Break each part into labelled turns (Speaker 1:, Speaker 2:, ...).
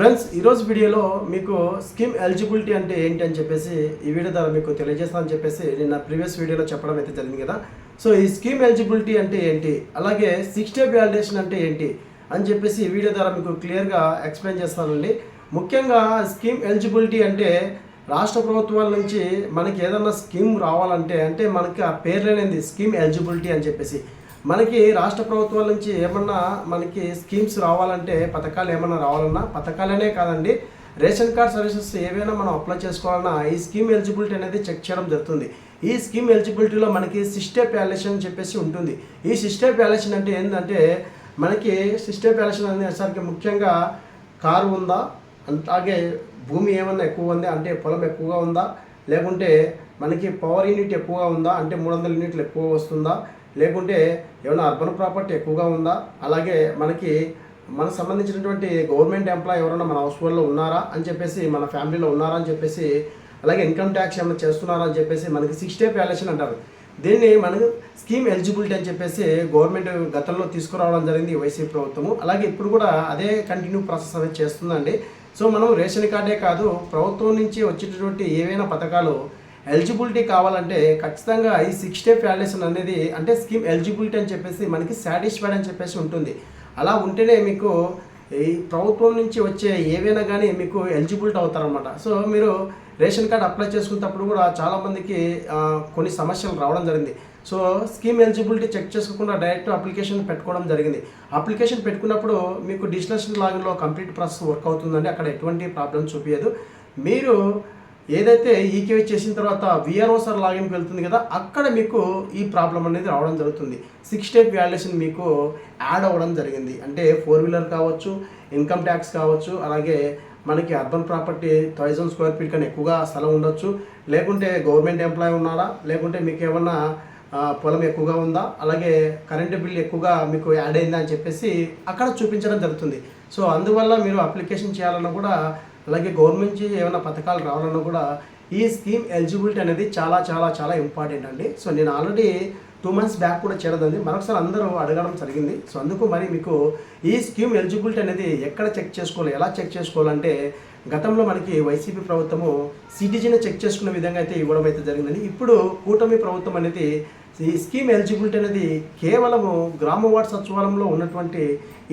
Speaker 1: Friends ఈరోజు వీడియోలో మీకు స్కీమ్ ఎలిజిబిలిటీ అంటే ఏంటి అని చెప్పేసి ఈ వీడియో ద్వారా మీకు తెలియజేస్తానని చెప్పేసి నేను నా ప్రీవియస్ వీడియోలో చెప్పడం అయితే జరిగింది కదా. సో ఈ స్కీమ్ ఎలిజిబిలిటీ అంటే ఏంటి? అలాగే సిక్స్ డే వ్యాలిడేషన్ అంటే ఏంటి? అని చెప్పేసి ఈ వీడియో ద్వారా మీకు క్లియర్గా ఎక్స్ప్లెయిన్ చేస్తానండి. ముఖ్యంగా స్కీమ్ ఎలిజిబిలిటీ అంటే రాష్ట్ర ప్రభుత్వాల నుంచి మనకి ఏదన్నా స్కీమ్ రావాలంటే అంటే మనకి ఆ పేర్లేనిది స్కీమ్ ఎలిజిబిలిటీ అని చెప్పేసి మనకి రాష్ట్ర ప్రభుత్వాల నుంచి ఏమన్నా మనకి స్కీమ్స్ రావాలంటే పథకాలు ఏమన్నా రావాలన్నా పథకాలనే కాదండి. రేషన్ కార్డ్ సర్వీసెస్ ఏవైనా మనం అప్లై చేసుకోవాలన్నా ఈ స్కీమ్ ఎలిజిబిలిటీ అనేది చెక్ చేయడం జరుగుతుంది. ఈ స్కీమ్ ఎలిజిబిలిటీలో మనకి సిస్టే ప్యాలేషన్ అని చెప్పేసి ఉంటుంది. ఈ సిస్టే ప్యాలేషన్ అంటే ఏంటంటే మనకి సిస్టే ప్యాలేషన్ అనేసరికి ముఖ్యంగా కారు ఉందా? అలాగే భూమి ఏమన్నా ఎక్కువ ఉంది? అంటే పొలం ఎక్కువగా ఉందా? లేకుంటే మనకి పవర్ యూనిట్ ఎక్కువగా ఉందా? అంటే మూడు వందల యూనిట్లు ఎక్కువ వస్తుందా? లేకుంటే ఏమైనా అర్బన్ ప్రాపర్టీ ఎక్కువగా ఉందా? అలాగే మనకి మనకు సంబంధించినటువంటి గవర్నమెంట్ ఎంప్లాయ్ ఎవరైనా మన హౌస్ హోల్డ్లో ఉన్నారా అని చెప్పేసి మన ఫ్యామిలీలో ఉన్నారా అని చెప్పేసి అలాగే ఇన్కమ్ ట్యాక్స్ ఏమైనా చేస్తున్నారా అని చెప్పేసి మనకి సిక్స్ డే వ్యాలేషన్ అంటారు. దీన్ని మనకు స్కీమ్ ఎలిజిబిలిటీ అని చెప్పేసి గవర్నమెంట్ గతంలో తీసుకురావడం జరిగింది వైసీపీ ప్రభుత్వము. అలాగే ఇప్పుడు కూడా అదే కంటిన్యూ ప్రాసెస్ అనేది చేస్తుందండి. సో మనం రేషన్ కార్డే కాదు ప్రభుత్వం నుంచి వచ్చేటటువంటి ఏవైనా పథకాలు ఎలిజిబిలిటీ కావాలంటే ఖచ్చితంగా ఈ సిక్స్ డే వ్యాల్యుయేషన్ అనేది అంటే స్కీమ్ ఎలిజిబిలిటీ అని చెప్పేసి మనకి సాటిస్ఫైడ్ అని చెప్పేసి ఉంటుంది. అలా ఉంటేనే మీకు ఈ ప్రభుత్వం నుంచి వచ్చే ఏవైనా కానీ మీకు ఎలిజిబిలిటీ అవుతారనమాట సో మీరు రేషన్ కార్డ్ అప్లై చేసుకున్నప్పుడు కూడా చాలామందికి కొన్ని సమస్యలు రావడం జరిగింది. సో స్కీమ్ ఎలిజిబిలిటీ చెక్ చేసుకోకుండా డైరెక్ట్ అప్లికేషన్ పెట్టుకోవడం జరిగింది. అప్లికేషన్ పెట్టుకున్నప్పుడు మీకు డిజిటల్ లాగిన్లో కంప్లీట్ ప్రాసెస్ వర్క్ అవుతుందండి. అక్కడ ఎటువంటి ప్రాబ్లం చూపించదు మీరు ఏదైతే ఈకేవై చేసిన తర్వాత విఆర్ఓ సార్ లాగిన్కి వెళ్తుంది కదా అక్కడ మీకు ఈ ప్రాబ్లం అనేది రావడం జరుగుతుంది. సిక్స్ స్టెప్ వాల్యుయేషన్ మీకు యాడ్ అవ్వడం జరిగింది. అంటే ఫోర్ వీలర్ కావచ్చు ఇన్కమ్ ట్యాక్స్ కావచ్చు అలాగే మనకి urban property thousand square feet కన్నా ఎక్కువగా స్థలం ఉండొచ్చు. లేకుంటే గవర్నమెంట్ ఎంప్లాయీ ఉన్నారా? లేకుంటే మీకు ఏమన్నా పొలం ఎక్కువగా ఉందా? అలాగే కరెంటు బిల్ ఎక్కువగా మీకు యాడ్ అయిందా అని చెప్పేసి అక్కడ చూపించడం జరుగుతుంది. సో అందువల్ల మీరు అప్లికేషన్ చేయాలన్నా కూడా అలాగే గవర్నమెంట్ నుంచి ఏమైనా పథకాలు రావాలన్నా కూడా ఈ స్కీమ్ ఎలిజిబిలిటీ అనేది చాలా చాలా చాలా ఇంపార్టెంట్ అండి. సో నేను ఆల్రెడీ టూ మంత్స్ బ్యాక్ కూడా చేరదండి మరొకసారి అందరూ అడగడం జరిగింది. సో అందుకు మరి మీకు ఈ స్కీమ్ ఎలిజిబిలిటీ అనేది ఎక్కడ చెక్ చేసుకోవాలి ఎలా చెక్ చేసుకోవాలంటే గతంలో మనకి వైసీపీ ప్రభుత్వము సిటిజన్ చెక్ చేసుకునే విధంగా అయితే ఇవ్వడం అయితే జరిగిందండి. ఇప్పుడు కూటమి ప్రభుత్వం అనేది ఈ స్కీమ్ ఎలిజిబిలిటీ అనేది కేవలము గ్రామ వార్డ్ సచివాలయంలో ఉన్నటువంటి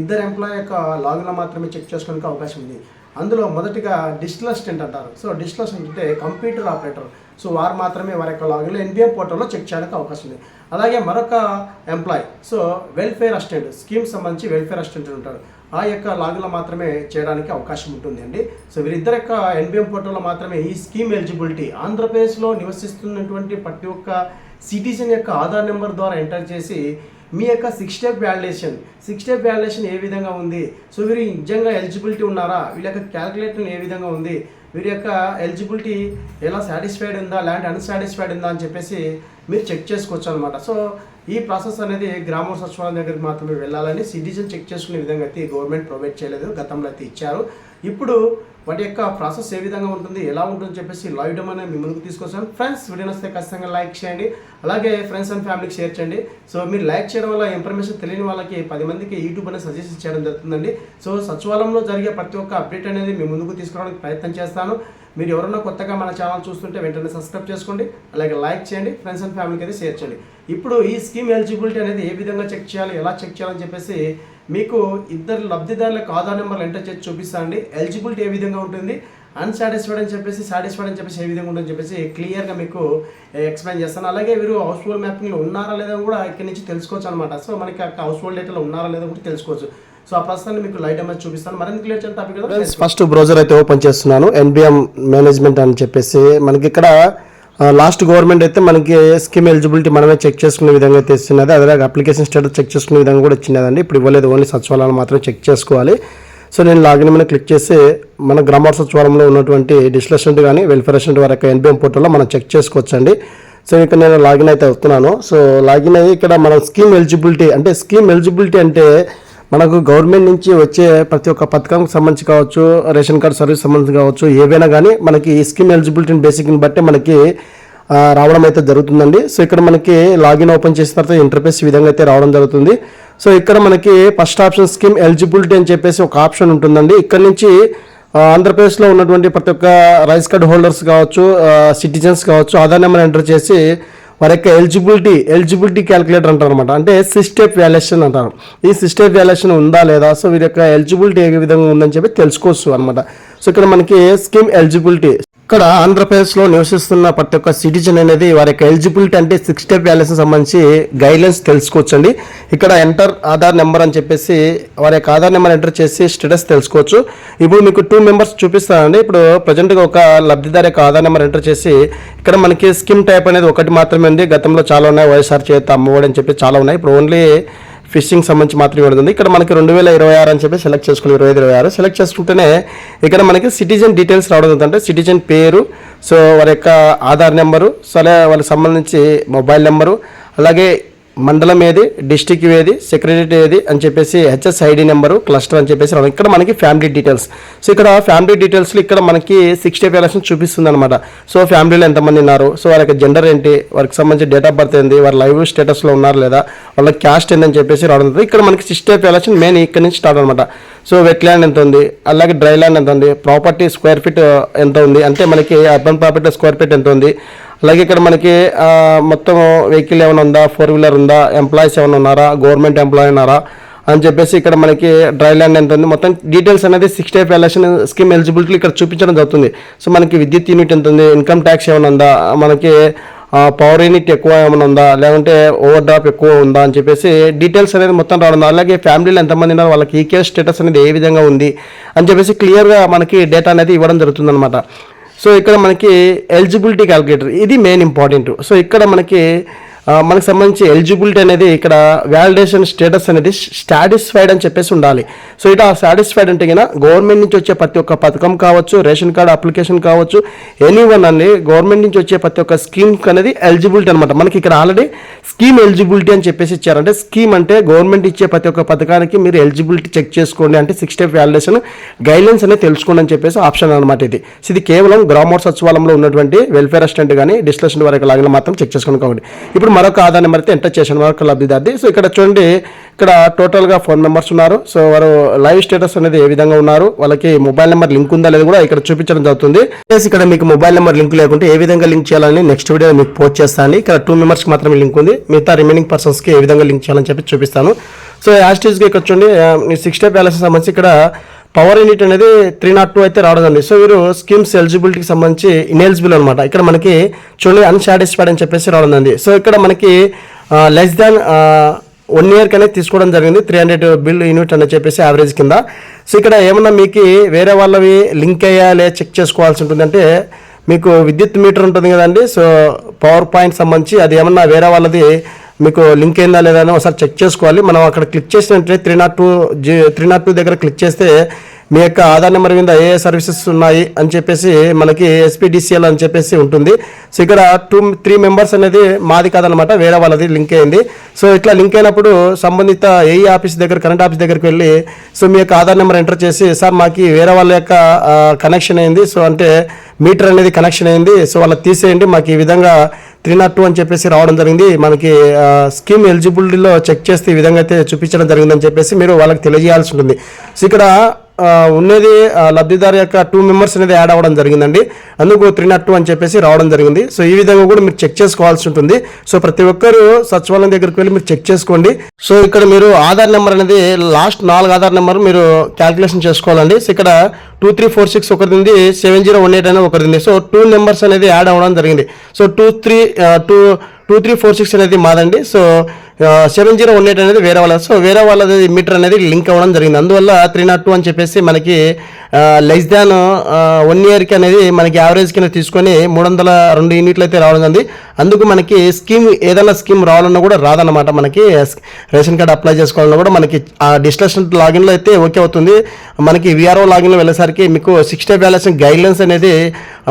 Speaker 1: ఇద్దరు ఎంప్లాయ్ యొక్క లాగిన్లో మాత్రమే చెక్ చేసుకోవడానికి అవకాశం ఉంది. అందులో మొదటిగా డిజిటల్ అసిస్టెంట్ అంటారు. సో డిజిటల్ అసిస్టెంట్ అంటే కంప్యూటర్ ఆపరేటర్. సో వారు మాత్రమే వారి యొక్క లాగిన్లో ఎన్బిఎం పోర్టల్లో చెక్ చేయడానికి అవకాశం ఉంది. అలాగే మరొక employee. So welfare assistant scheme సంబంధించి వెల్ఫేర్ అసిస్టెంట్ ఉంటారు. ఆ యొక్క లాగిన్లో మాత్రమే చేయడానికి అవకాశం ఉంటుంది అండి. సో వీరిద్దరి యొక్క ఎన్బిఎం పోర్టల్లో మాత్రమే ఈ స్కీమ్ ఎలిజిబిలిటీ ఆంధ్రప్రదేశ్లో నివసిస్తున్నటువంటి ప్రతి ఒక్క సిటిజన్ యొక్క ఆధార్ నెంబర్ ద్వారా ఎంటర్ చేసి మీ యొక్క six step validation six step validation ఏ విధంగా ఉంది? సో వీరు నిజంగా ఎలిజిబిలిటీ ఉన్నారా? వీళ్ళ యొక్క క్యాలిక్యులేటర్ ఏ విధంగా ఉంది? వీరి యొక్క ఎలిజిబిలిటీ ఎలా సాటిస్ఫైడ్ ఉందా? లేదంటే అన్సాటిస్ఫైడ్ ఉందా అని చెప్పేసి మీరు చెక్ చేసుకోవచ్చు అనమాట సో ఈ ప్రాసెస్ అనేది గ్రామ సచివాలయం దగ్గరికి మాత్రమే వెళ్ళాలని సిటిజన్ చెక్ చేసుకునే విధంగా అయితే గవర్నమెంట్ ప్రొవైడ్ చేయలేదు. గతంలో అయితే ఇచ్చారు. ఇప్పుడు వాటి యొక్క ప్రాసెస్ ఏ విధంగా ఉంటుంది ఎలా ఉంటుందని చెప్పేసి లైవ్ అనేది మీ ముందుకు తీసుకొచ్చాను ఫ్రెండ్స్ వీడియో వస్తే ఖచ్చితంగా లైక్ చేయండి. అలాగే ఫ్రెండ్స్ అండ్ ఫ్యామిలీకి షేర్ చేయండి. సో మీరు లైక్ చేయడం వల్ల ఇన్ఫర్మేషన్ తెలియని వాళ్ళకి పది మందికి యూట్యూబ్ అనేది సజెషన్ చేయడం జరుగుతుందండి. సో సచివాలయంలో జరిగే ప్రతి ఒక్క అప్డేట్ అనేది మీ ముందుకు తీసుకురావడానికి ప్రయత్నం చేస్తాను. మీరు ఎవరన్నా కొత్తగా మన ఛానల్ చూస్తుంటే వెంటనే సబ్స్క్రైబ్ చేసుకోండి. అలాగే లైక్ చేయండి. ఫ్రెండ్స్ అండ్ ఫ్యామిలీకి అయితే షేర్ చేయండి. ఇప్పుడు ఈ స్కీమ్ ఎలిజిబిలిటీ అనేది ఏ విధంగా చెక్ చేయాలి? ఎలా చెక్ చేయాలని చెప్పేసి మీకు ఇద్దరు లబ్ధిదారులకు ఆధార్ నెంబర్లు ఎంటర్ చేసి చూపిస్తానండి ఎలిజిబిలిటీ ఏ విధంగా ఉంటుంది? అన్సాటిస్ఫైడ్ అని చెప్పేసి సాటిస్ఫైడ్ అని చెప్పేసి ఏ విధంగా ఉంటుందని చెప్పేసి క్లియర్గా మీకు eh, ఎక్స్ప్లెయిన్ చేస్తాను. అలాగే వీరు హౌస్ హోల్డ్ మ్యాపింగ్లో ఉన్నారా లేదా కూడా ఇక్కడ నుంచి తెలుసుకోవచ్చు అనమాట సో మనకి అక్కడ హౌస్ హోల్డ్ డేటాలో ఉన్నారా లేదా కూడా తెలుసుకోవచ్చు. సో ఆ ప్రస్తుతాన్ని మీకు లైట్ అమర్చి చూపిస్తాను. మరింత క్లియర్ చేసిన టాపిక్ ఫస్ట్ బ్రౌజర్ అయితే ఓపెన్ చేస్తున్నాను. ఎన్బిఎం మేనేజ్మెంట్ అని చెప్పేసి మనకి ఇక్కడ లాస్ట్ గవర్నమెంట్ అయితే మనకి స్కీమ్ ఎలిజిబిలిటీ మనమే చెక్ చేసుకునే విధంగా అయితే ఇస్తున్నది. అదే అప్లికేషన్ స్టేటస్ చెక్ చేసుకునే విధంగా కూడా ఇచ్చినదండి. ఇప్పుడు ఇవ్వలేదు ఓన్లీ సచివాలయాన్ని మాత్రం చెక్ చేసుకోవాలి. సో నేను లాగిన్ మీద క్లిక్ చేసి మన గ్రామ సచివాలయంలో ఉన్నటువంటి డిస్లెషన్ కానీ వెల్ఫేర్ అసిస్టెంట్ వారి యొక్క ఎన్బిఎం పోర్టల్లో మనం చెక్ చేసుకోవచ్చండి. సో ఇక్కడ నేను లాగిన్ అయితే అవుతున్నాను సో లాగిన్ అయ్యి ఇక్కడ మనం స్కీమ్ ఎలిజిబిలిటీ అంటే స్కీమ్ ఎలిజిబిలిటీ అంటే మనకు గవర్నమెంట్ నుంచి వచ్చే ప్రతి ఒక్క పథకంకి సంబంధించి కావచ్చు రేషన్ కార్డ్ సర్వీస్ సంబంధించి కావచ్చు ఏవైనా కానీ మనకి ఈ స్కీమ్ ఎలిజిబిలిటీని బేసిక్ని బట్టి మనకి రావడం అయితే జరుగుతుందండి. సో ఇక్కడ మనకి లాగిన్ ఓపెన్ చేసిన తర్వాత ఇంటర్ఫేస్ ఈ విధంగా అయితే రావడం జరుగుతుంది. సో ఇక్కడ మనకి ఫస్ట్ ఆప్షన్ స్కీమ్ ఎలిజిబిలిటీ అని చెప్పేసి ఒక ఆప్షన్ ఉంటుందండి. ఇక్కడ నుంచి ఆంధ్రప్రదేశ్లో ఉన్నటువంటి ప్రతి ఒక్క రైస్ కార్డ్ హోల్డర్స్ కావచ్చు సిటిజన్స్ కావచ్చు ఆధార్ నెంబర్ ఎంటర్ చేసి వారి యొక్క ఎలిజిబిలిటీ ఎలిజిబిలిటీ క్యాలిక్యులేటర్ అంటారు అనమాట అంటే సిస్టెప్ వ్యాల్యుయేషన్ అంటారు. ఈ సిస్టెప్ వ్యాల్యుయేషన్ ఉందా లేదా? సో వీరి యొక్క ఎలిజిబిలిటీ ఏ విధంగా ఉందని చెప్పి తెలుసుకోవచ్చు అనమాట సో ఇక్కడ మనకి స్కీమ్ ఎలిజిబిలిటీ ఇక్కడ ఆంధ్రప్రదేశ్లో నివసిస్తున్న ప్రతి ఒక్క సిటిజన్ అనేది వారి యొక్క ఎలిజిబిలిటీ అంటే సిక్స్ స్టెప్ వ్యాల్యూస్ సంబంధించి గైడ్లైన్స్ తెలుసుకోవచ్చండి. ఇక్కడ ఎంటర్ ఆధార్ నెంబర్ అని చెప్పేసి వారి యొక్క ఆధార్ నెంబర్ ఎంటర్ చేసి స్టేటస్ తెలుసుకోవచ్చు. ఇప్పుడు మీకు టూ మెంబర్స్ చూపిస్తానండి. ఇప్పుడు ప్రజెంట్గా ఒక లబ్ధిదారి యొక్క ఆధార్ నెంబర్ ఎంటర్ చేసి ఇక్కడ మనకి స్కీమ్ టైప్ అనేది ఒకటి మాత్రమే ఉంది. గతంలో చాలా ఉన్నాయి. వైఎస్ఆర్ చేత అమ్మఒడి అని చెప్పి చాలా ఉన్నాయి. ఇప్పుడు ఓన్లీ ఫిషింగ్ సంబంధించి మాత్రమే ఉంటుంది ఇక్కడ మనకి రెండు వేల ఇరవై ఆరు అని చెప్పి సెలెక్ట్ చేసుకుని ఇరవై ఐదు ఇరవై ఆరు. సెలెక్ట్ చేసుకుంటేనే ఇక్కడ మనకి సిటిజన్ డీటెయిల్స్ రావడం జరుగుతుంది అంటే సిటిజన్ పేరు సో వారి యొక్క ఆధార్ నెంబరు సో వాళ్ళకి సంబంధించి మొబైల్ నెంబరు అలాగే మండలం ఏది? డిస్టిక్ ఏది? సెక్రటరీ ఏది? అని చెప్పేసి హెచ్ఎస్ ఐడి నెంబరు క్లస్టర్ అని చెప్పేసి రావడం. ఇక్కడ మనకి ఫ్యామిలీ డీటెయిల్స్ సో ఇక్కడ ఫ్యామిలీ డీటెయిల్స్లో ఇక్కడ మనకి సిక్స్టీ ఎలక్షన్ చూపిస్తుంది అనమాట సో ఫ్యామిలీలో ఎంతమంది ఉన్నారు? సో వారి యొక్క జెండర్ ఏంటి? వారికి సంబంధించి డేట్ ఆఫ్ బర్త్ ఏంది? వారి లైవ్ స్టేటస్లో ఉన్నారు లేదా? వాళ్ళ క్యాస్ట్ ఏందని చెప్పేసి రావడం ఇక్కడ మనకి సిక్స్టీ ఎలక్షన్ మెయిన్ ఇక్కడ నుంచి స్టార్ట్ అనమాట సో వెట్ ల్యాండ్ ఎంత ఉంది? అలాగే డ్రై ల్యాండ్ ఎంత ఉంది? ప్రాపర్టీ స్క్వేర్ ఫీట్ ఎంత ఉంది? అంటే మనకి అర్బన్ ప్రాపర్టీ స్క్వేర్ ఫీట్ ఎంత ఉంది? అలాగే ఇక్కడ మనకి మొత్తం వెహికల్ ఏమైనా ఉందా? ఫోర్ వీలర్ ఉందా? ఎంప్లాయీస్ ఏమైనా ఉన్నారా? గవర్నమెంట్ ఎంప్లాయీ ఉన్నారా? అని చెప్పేసి ఇక్కడ మనకి డ్రై ల్యాండ్ ఎంత ఉంది? మొత్తం డీటెయిల్స్ అనేది six type election scheme eligibility ఇక్కడ చూపించడం జరుగుతుంది. సో మనకి విద్యుత్ యూనిట్ ఎంత ఉంది? ఇన్కమ్ ట్యాక్స్ ఏమైనా ఉందా? మనకి పవర్ యూనిట్ ఎక్కువ ఏమైనా ఉందా? లేకుంటే ఓవర్ డ్రాప్ ఎక్కువ ఉందా? అని చెప్పేసి డీటెయిల్స్ అనేది మొత్తం రావడం అలాగే ఫ్యామిలీలో ఎంతమంది ఉన్నారు? వాళ్ళకి ఈకే స్టేటస్ అనేది ఏ విధంగా ఉంది? అని చెప్పేసి క్లియర్గా మనకి డేటా అనేది ఇవ్వడం జరుగుతుంది సో ఇక్కడ మనకి ఎలిజిబిలిటీ క్యాలిక్యులేటర్ ఇది మెయిన్ ఇంపార్టెంట్ సో ఇక్కడ మనకి మనకు సంబంధించి ఎలిజిబిలిటీ అనేది ఇక్కడ వ్యాలిడేషన్ స్టేటస్ అనేది సాటిస్ఫైడ్ అని చెప్పేసి ఉండాలి. సో ఇట సాటిస్ఫైడ్ అంటే కన్నా గవర్నమెంట్ నుంచి వచ్చే ప్రతి ఒక్క పథకం కావచ్చు రేషన్ కార్డు అప్లికేషన్ కావచ్చు ఎనీ వన్ అనేది గవర్నమెంట్ నుంచి వచ్చే ప్రతి ఒక్క స్కీమ్ అనేది ఎలిజిబిలిటీ అనమాట మనకి ఇక్కడ ఆల్రెడీ స్కీమ్ ఎలిజిబిలిటీ అని చెప్పేసి ఇచ్చారంటే స్కీమ్ అంటే గవర్నమెంట్ ఇచ్చే ప్రతి ఒక్క పథకానికి మీరు ఎలిజిబిలిటీ చెక్ చేసుకోండి అంటే సిక్స్ స్టెప్ వ్యాలిడేషన్ గైడ్లైన్స్ అనేది తెలుసుకోండి అని చెప్పేసి ఆప్షన్ అనమాట ఇది. ఇది కేవలం గ్రామోర్ సచివాలయంలో ఉన్నటువంటి వెల్ఫేర్ అసిస్టెంట్ కానీ డిస్కషన్ వరకు లాగిన మాత్రం చెక్ చేసుకోండి కాబట్టి. ఇప్పుడు మరొక ఆధార్ నెంబర్ అయితే ఎంటర్ చేసిన మరొక లబ్ధిదారి సో ఇక్కడ చూడండి ఇక్కడ టోటల్గా ఫోన్ మెంబర్స్ ఉన్నారు. సో వారు లైవ్ స్టేటస్ అనేది ఏ విధంగా ఉన్నారు వాళ్ళకి మొబైల్ నెంబర్ లింక్ ఉందా లేదా కూడా ఇక్కడ చూపించడం జరుగుతుంది. ఇక్కడ మీకు మొబైల్ నెంబర్ లింక్ లేకుంటే ఏ విధంగా లింక్ చేయాలని నెక్స్ట్ వీడియో మీకు పోస్ట్ చేస్తాను ఇక్కడ టూ మెంబర్స్కి మాత్రమే లింక్ ఉంది. మిగతా రిమైనింగ్ పర్సన్స్కి ఏ విధంగా లింక్ చేయాలని చెప్పి చూపిస్తాను. సో యాస్టీస్గా ఇక్కడ చూడండి మీ సిక్స్ డే బ్యాలెన్స్ సంబంధించి ఇక్కడ పవర్ యూనిట్ అనేది త్రీ నాట్ టూ అయితే రావడం సో వీరు స్కీమ్స్ ఎలిజిబిలిటీకి సంబంధించి ఇనెలిజిబుల్ అనమాట ఇక్కడ మనకి చూడండి అన్సాటిస్ఫైడ్ అని చెప్పేసి రావడం సో ఇక్కడ మనకి లెస్ దాన్ వన్ ఇయర్కి అనేది తీసుకోవడం జరిగింది. త్రీ హండ్రెడ్ బిల్ యూనిట్ అని చెప్పేసి యావరేజ్ కింద. సో ఇక్కడ ఏమన్నా మీకు వేరే వాళ్ళవి లింక్ అయ్యా లేదా చెక్ చేసుకోవాల్సి ఉంటుంది అంటే మీకు విద్యుత్ మీటర్ ఉంటుంది కదండి. సో పవర్ పాయింట్ సంబంధించి అది ఏమన్నా వేరే వాళ్ళది మీకు లింక్ అయిందా లేదా అని ఒకసారి చెక్ చేసుకోవాలి. మనం అక్కడ క్లిక్ చేసినట్టే three nought two G three nought two దగ్గర క్లిక్ చేస్తే మీ యొక్క ఆధార్ నెంబర్ మీద ఏ సర్వీసెస్ ఉన్నాయి అని చెప్పేసి మనకి ఎస్పీడిసిఎల్ అని చెప్పేసి ఉంటుంది. సో ఇక్కడ టూ త్రీ మెంబర్స్ అనేది మాది కాదనమాట వేరే వాళ్ళది లింక్ అయింది. సో ఇట్లా లింక్ అయినప్పుడు సంబంధిత ఏ ఆఫీస్ దగ్గర కరెంట్ ఆఫీస్ దగ్గరికి వెళ్ళి సో మీ యొక్క ఆధార్ నెంబర్ ఎంటర్ చేసి సార్ మాకు వేరే వాళ్ళ యొక్క కనెక్షన్ అయింది. సో అంటే మీటర్ అనేది కనెక్షన్ అయింది. సో వాళ్ళకి తీసేయండి. మాకు ఈ విధంగా త్రీ నాట్ టూ అని చెప్పేసి రావడం జరిగింది. మనకి స్కీమ్ ఎలిజిబిలిటీలో చెక్ చేస్తే ఈ విధంగా అయితే చూపించడం జరిగిందని చెప్పేసి మీరు వాళ్ళకి తెలియజేయాల్సి ఉంటుంది. సో ఇక్కడ ఉన్నది లబ్ధిదారు యొక్క టూ మెంబర్స్ అనేది యాడ్ అవ్వడం జరిగిందండి. అందుకు త్రీ నాట్ టూ అని చెప్పేసి రావడం జరిగింది. సో ఈ విధంగా కూడా మీరు చెక్ చేసుకోవాల్సి ఉంటుంది. సో ప్రతి ఒక్కరు సచివాలయం దగ్గరికి వెళ్ళి మీరు చెక్ చేసుకోండి. సో ఇక్కడ మీరు ఆధార్ నెంబర్ అనేది లాస్ట్ నాలుగు ఆధార్ నెంబర్ మీరు క్యాల్కులేషన్ చేసుకోవాలండి. సో ఇక్కడ టూ త్రీ ఫోర్ సిక్స్ ఒకటి ఉంది సెవెన్ జీరో వన్ ఎయిట్ అనేది ఒకటి ఉంది. సో టూ నెంబర్స్ అనేది యాడ్ అవ్వడం జరిగింది. So two three two two three four six అనేది మాదండి. So seven zero one eight అనేది వేరే వాళ్ళ సో వేరే వాళ్ళది మీటర్ అనేది లింక్ అవ్వడం జరిగింది. అందువల్ల త్రీ నాట్ టూ అని చెప్పేసి మనకి లెస్ దాన్ వన్ ఇయర్కి అనేది మనకి యావరేజ్ కింద తీసుకొని మూడు వందల రెండు యూనిట్లు అయితే రావడం జరిగింది. అందుకు మనకి స్కీమ్ ఏదైనా స్కీమ్ రావాలన్నా కూడా రాదన్నమాట మనకి. రేషన్ కార్డ్ అప్లై చేసుకోవాలన్నా కూడా మనకి ఆ డిస్ట్రక్షన్ లాగిన్లో అయితే ఓకే అవుతుంది. మనకి విఆర్ఓ లాగిన్లో వెళ్ళేసరికి మీకు సిక్స్టీ బ్యాలెన్స్ గైడ్లైన్స్ అనేది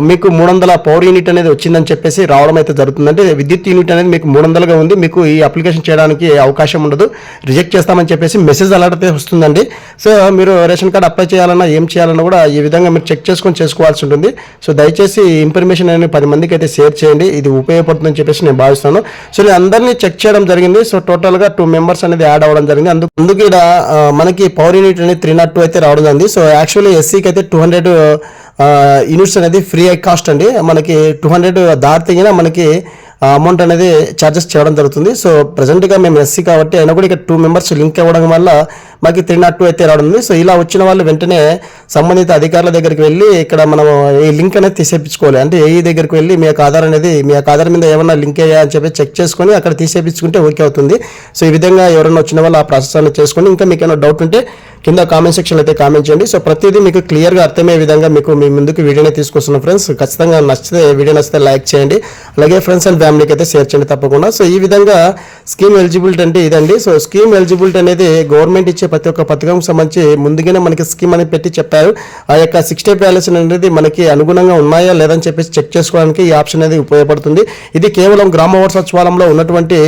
Speaker 1: మీకు మూడు వందల పవర్ యూనిట్ అనేది వచ్చిందని చెప్పేసి రావడం అయితే జరుగుతుంది అంటే విద్యుత్ యూనిట్ అనేది మీకు మూడు వందలుగా ఉంది. మీకు ఈ అప్లికేషన్ చేయడానికి అవకాశం ఉండదు. రిజెక్ట్ చేస్తామని చెప్పేసి మెసేజ్ అలర్ట్ అయితే వస్తుందండి. సో మీరు రేషన్ కార్డ్ అప్లై చేయాలన్నా ఏం చేయాలన్నా కూడా ఈ విధంగా మీరు చెక్ చేసుకొని చేసుకోవాల్సి ఉంటుంది. సో దయచేసి ఇన్ఫర్మేషన్ అనేది పది మందికి అయితే షేర్ చేయండి. ఇది ఉపయోగపడుతుందని చెప్పేసి నేను భావిస్తాను. సో నేను అందరినీ చెక్ చేయడం జరిగింది. సో టోటల్గా టూ మెంబర్స్ అనేది యాడ్ అవ్వడం జరిగింది. అందుకు అందుకు ఇక్కడ మనకి పవర్ యూనిట్ అనేది త్రీ నాట్ టూ అయితే రావడం జరిగింది. సో యాక్చువల్లీ ఎస్సీకి అయితే టూ హండ్రెడ్ యూనిట్స్ అనేది ఫ్రీ కాస్ట్ అండి. మనకి టూ హండ్రెడ్ దాటితేగిన మనకి అమౌంట్ అనేది ఛార్జెస్ చేయడం జరుగుతుంది. సో ప్రజెంట్గా మేము ఎస్సీ కాబట్టి అయినా కూడా ఇక్కడ టూ మెంబర్స్ లింక్ అవ్వడం వల్ల మాకు త్రీ నాట్ టూ అయితే రావడం ఉంది. సో ఇలా వచ్చిన వాళ్ళు వెంటనే సంబంధిత అధికారుల దగ్గరికి వెళ్ళి ఇక్కడ మనం ఈ లింక్ అనేది తీసేపించుకోవాలి. అంటే ఏఈ దగ్గరికి వెళ్ళి మీ యొక్క ఆధార్ అనేది మీ యొక్క ఆధార్ మీద ఏమన్నా లింక్ అయ్యా అని చెప్పి చెక్ చేసుకొని అక్కడ తీసేపించుకుంటే ఓకే అవుతుంది. సో ఈ విధంగా ఎవరైనా వచ్చిన వాళ్ళు ఆ ప్రాసెస్ అనేది చేసుకొని ఇంకా మీకు ఏమైనా డౌట్ ఉంటే కింద కామెంట్ సెక్షన్ అయితే కామెంట్ చేయండి. సో ప్రతిదీ మీకు క్లియర్గా అర్థమయ్యే విధంగా మీకు మీ ముందుకు వీడియోనే తీసుకొస్తున్నాం ఫ్రెండ్స్ ఖచ్చితంగా నచ్చితే వీడియో నచ్చితే లైక్ చేయండి. అలాగే ఫ్రెండ్స్ అండ్ ఫ్యామిలీకి అయితే షేర్ చేయండి తప్పకుండా. సో ఈ విధంగా స్కీమ్ ఎలిజిబిలిటీ అంటే ఇదండి. సో స్కీమ్ ఎలిజిబిలిటీ అనేది గవర్నమెంట్ ఇచ్చే ప్రతి ఒక్క పథకం సంబంధించి ముందుగానే మనకి స్కీమ్ అని పెట్టి చెప్పారు. ఆ యొక్క సిక్స్ డే బ్యాలెన్స్ అనేది మనకి అనుగుణంగా ఉన్నాయా లేదని చెప్పేసి చెక్ చేసుకోవడానికి ఈ ఆప్షన్ అనేది ఉపయోగపడుతుంది. ఇది కేవలం గ్రామ వార్డు సచివాలయంలో ఉన్నటువంటి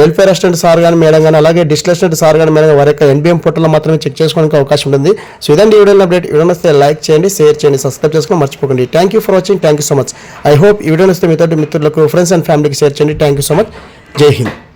Speaker 1: వెల్ఫేర్ అసిస్టెంట్ సార్ కానీ మేడం కానీ అలాగే డిస్ట్రిక్ట్ అసిస్టెంట్ సార్ కానీ మేడం వారి యొక్క ఎన్బిఎం పోర్టల్లో మాత్రమే చెక్ చేసుకోవడానికి అవకాశం ఉంటుంది. సో ఇదండి వీడియో అప్డేట్ వీడియో నచ్చితే లైక్ చేయండి షేర్ చేయండి సబ్స్క్రైబ్ చేసుకొని మర్చిపోకండి. Thank you for watching thank you so much I hope ఈ వీడియో నచ్చితే మీతో మిత్రులకు ఫ్రెండ్స్ అండ్ ఫ్యామిలీకి షేర్ చేయండి. Thank you so much Jai Hind